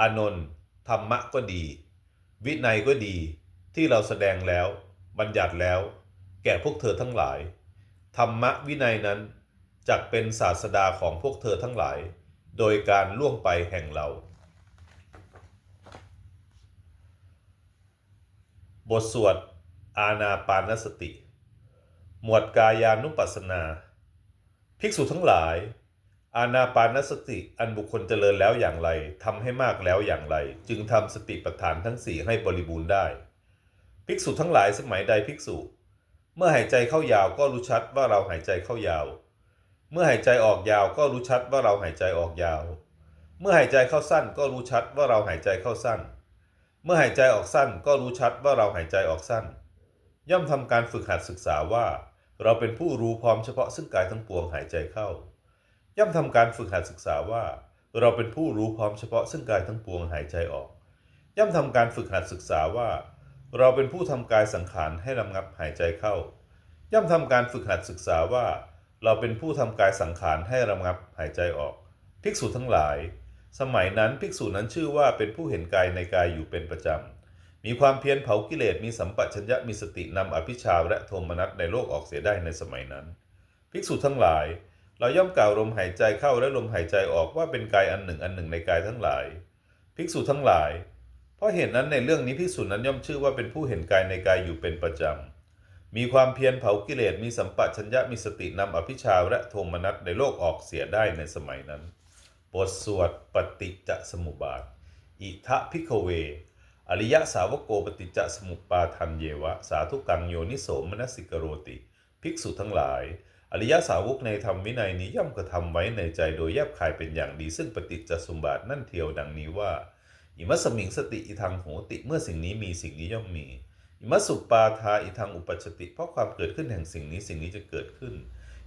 อานนท์ธรรมะก็ดี วินัยก็ดีที่เราแสดงแล้ว บัญญัติแล้ว แก่พวกเธอทั้งหลาย ธรรมะวินัยนั้นจักเป็นศาสดาของพวกเธอทั้งหลาย โดยการล่วงไปแห่งเรา บทสวดอาณาปานสติ หมวดกายานุปัสสนา ภิกษุทั้งหลาย อาณาปานสติอันบุคคลเจริญแล้วอย่างไรทำให้มากแล้วอย่างไร จึงทำสติปัฏฐานทั้งสี่ให้บริบูรณ์ได้ ภิกษุทั้งหลายสมัยใดภิกษุ เมื่อหายใจเข้ายาวก็รู้ชัดว่าเราหายใจเข้ายาว เมื่อหายใจออกยาวก็รู้ชัดว่าเราหายใจออกยาว เมื่อหายใจเข้าสั้นก็รู้ชัดว่าเราหายใจเข้าสั้น เมื่อหายใจออกสั้นก็รู้ชัดว่าเราหายใจออกสั้น ย่อมทำการฝึกหัดศึกษาว่า เราเป็นผู้รู้พร้อมเฉพาะซึ่งกายทั้งปวงหายใจเข้า ย่อมทำการฝึกหัดศึกษาว่า เราเป็นผู้รู้พร้อมเฉพาะซึ่งกายทั้งปวงหายใจออก ย่อมทำการฝึกหัดศึกษาว่า เราเป็นผู้ทำกายสังขารให้ระงับหายใจเข้า ย่อมทำการฝึกหัดศึกษาว่า เราเป็นผู้ทำกายสังขารให้ระงับหายใจออก ภิกษุทั้งหลาย สมัยนั้นภิกษุนั้นชื่อว่าเป็นผู้เห็นกายในกายอยู่เป็นประจำ มีความเพียรเผากิเลสมีสัมปชัญญะมีสตินำอภิชาและโทมนัสในโลกออกเสียได้ในสมัยนั้น ภิกษุทั้งหลาย เราย่อมกล่าวลมหายใจเข้าและลมหายใจออกว่าเป็นกายอันหนึ่งอันหนึ่งในกายทั้งหลาย ภิกษุทั้งหลาย เพราะเหตุนั้นในเรื่องนี้ภิกษุนั้นย่อมชื่อว่าเป็นผู้เห็นกายในกายอยู่เป็นประจำ มีความเพียรเผากิเลสมีสัมปะชัญญะมีสตินำอภิชาและโทมนัสในโลกออกเสียได้ในสมัยนั้นบทสวดปฏิจจสมุปบาท อิทะพิกเว อริยสาวกโกปฏิจจสมุปปาทันเยวะ สาธุกังโยนิโสมนสิกโรติ ภิกษุทั้งหลาย อริยสาวกในธรรมวินัยนี้ย่อมกระทำไว้ในใจโดยแยบคายเป็นอย่างดี ซึ่งปฏิจจสมุปบาทนั่นเทียวดังนี้ว่าอิมัสมิงสติอิทังโหติเมื่อสิ่งนี้มีสิ่งนี้ย่อมมีอิมัสุปาทาอิทังอุปชติ เพราะความเกิดขึ้นแห่งสิ่งนี้สิ่งนี้จะเกิดขึ้น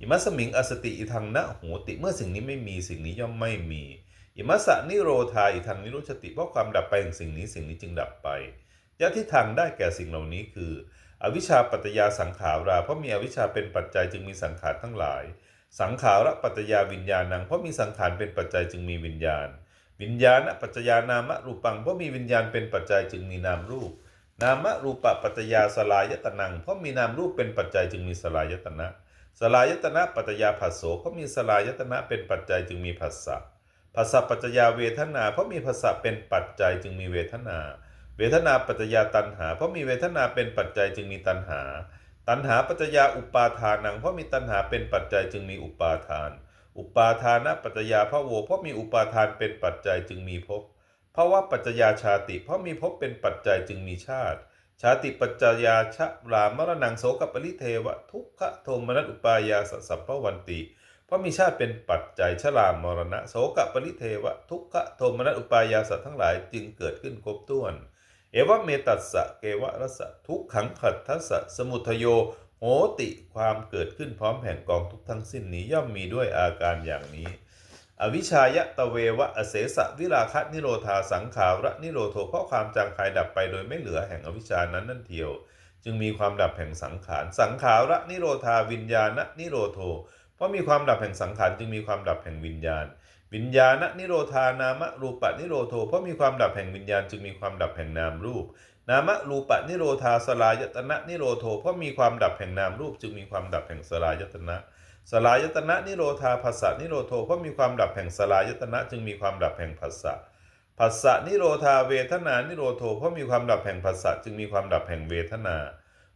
อิมัสสมิงอสติอิทังนะโหติเมื่อสิ่งนี้ไม่มีสิ่งนี้ย่อมไม่มีอิมัสสะนิโรธาอิทังนิโรชติเพราะความดับไปแห่งสิ่งนี้สิ่งนี้จึงดับไป ยะที่ทางได้แก่สิ่งเหล่านี้คือ อวิชชาปัตตยาสังขารา เพราะมีอวิชชาเป็นปัจจัยจึงมีสังขารทั้งหลาย สังขาระปัตตยาวิญญาณังเพราะมีสังขารเป็นปัจจัยจึงมีวิญญาณ วิญญาณปัจจยานามรูปังเพราะมีวิญญาณเป็นปัจจัยจึงมีนามรูป นามรูปปัตตยาสลายตนังเพราะมีนามรูปเป็นปัจจัยจึงมีสลายตนะสลายตนะปัตตยาผัสโสเพราะมีสลายตนะเป็นปัจจัยจึงมีผัสสะภาษาปัจจยาเวทนา เพราะมีภาษาเป็นปัจจัยจึงมีเวทนา เวทนาปัจจยาตัณหา เพราะมีเวทนาเป็นปัจจัยจึงมีตัณหา ตัณหาปัจจยาอุปาทานังเพราะมีตัณหาเป็นปัจจัยจึงมีอุปาทาน อุปาทานะปัจจยาพระโวเพราะมีอุปาทานเป็นปัจจัยจึงมีภพภาวะปัจจยาชาติ เพราะมีภพเป็นปัจจัยจึงมีชาติ ชาติปัจจยาชะรามรณังโสกปริเทวะทุกขโทมนัสอุปายาสสัพพวันติเพราะมีชาติเป็นปัจจัยชรามรณะโสกปริเทวะทุกขโทมนัสอุปายาสัตว์ทั้งหลายจึงเกิดขึ้นครบถ้วน เอวะเมตัสสะเกวะรสะทุกขังขัดทัสสะสมุทโยโหติความเกิดขึ้นพร้อมแห่งกองทุกทั้งสิ้นนี้ย่อมมีด้วยอาการอย่างนี้ อวิชายะตะเววะอเสสะวิราคะนิโรธาสังขาระนิโรโทเพราะความจางคายดับไปโดยไม่เหลือแห่งอวิชานั้นนั่นเทียว จึงมีความดับแห่งสังขาร สังขาระนิโรธาวิญญาณนิโรโทเพราะมีความดับแห่งสังขารจึงมีความดับแห่งวิญญาณ วิญญาณนิโรธานามรูปะนิโรโทเพราะมีความดับแห่งวิญญาณจึงมีความดับแห่งนามรูป นามรูปะนิโรธาสลายตนะนิโรโทเพราะมีความดับแห่งนามรูป จึงมีความดับแห่งสลายตนะสลายตนะนิโรธาภาษะนิโรโทเพราะมีความดับแห่งสลายตนะจึงมีความดับแห่งภาษะภาษะนิโรธาเวทนานิโรโทเพราะมีความดับแห่งภาษะจึงมีความดับแห่งเวทนา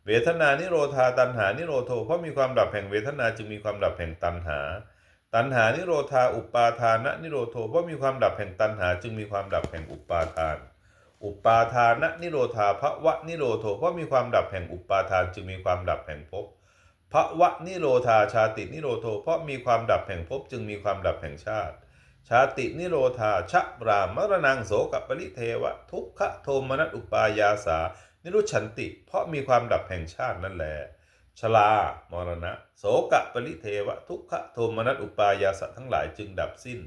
เวทนานิโรธาตัณหานิโรโทเพราะมีความดับแห่งเวทนาจึงมีความดับแห่งตัณหา ตัณหานิโรธาอุปาทานะนิโรโทเพราะมีความดับแห่งตัณหา จึงมีความดับแห่งอุปาทาน อุปาทานะนิโรธาภวะนิโรโทเพราะมีความดับแห่งอุปาทาน จึงมีความดับแห่งภพภวะนิโรธาชาตินิโรโทเพราะมีความดับแห่งภพจึงมีความดับแห่งชาติ ชาตินิโรธาชะรามรณังโสกปริเทวะ ทุกขโทมนัสอุปายาสา นิรุชันติ เพราะมีความดับแห่งชาตินั่นแหละ ชลามรณะ โสกปริเทวะ ทุกขโทมนัสอุปายาสะทั้งหลายจึงดับสิ้น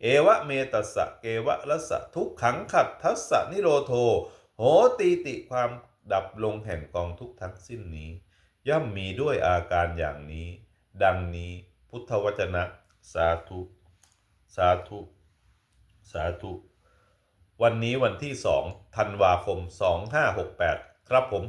เอวะเมตัสสะเกวะละสะทุกขังขัดทัสสะนิโรโท โหตีติความดับลงแห่งกองทุกทั้งสิ้นนี้ ย่อมมีด้วยอาการอย่างนี้ ดังนี้พุทธวจนะ สาธุ สาธุ สาธุ วันนี้วันที่สองธันวาคม 2568 ครับผม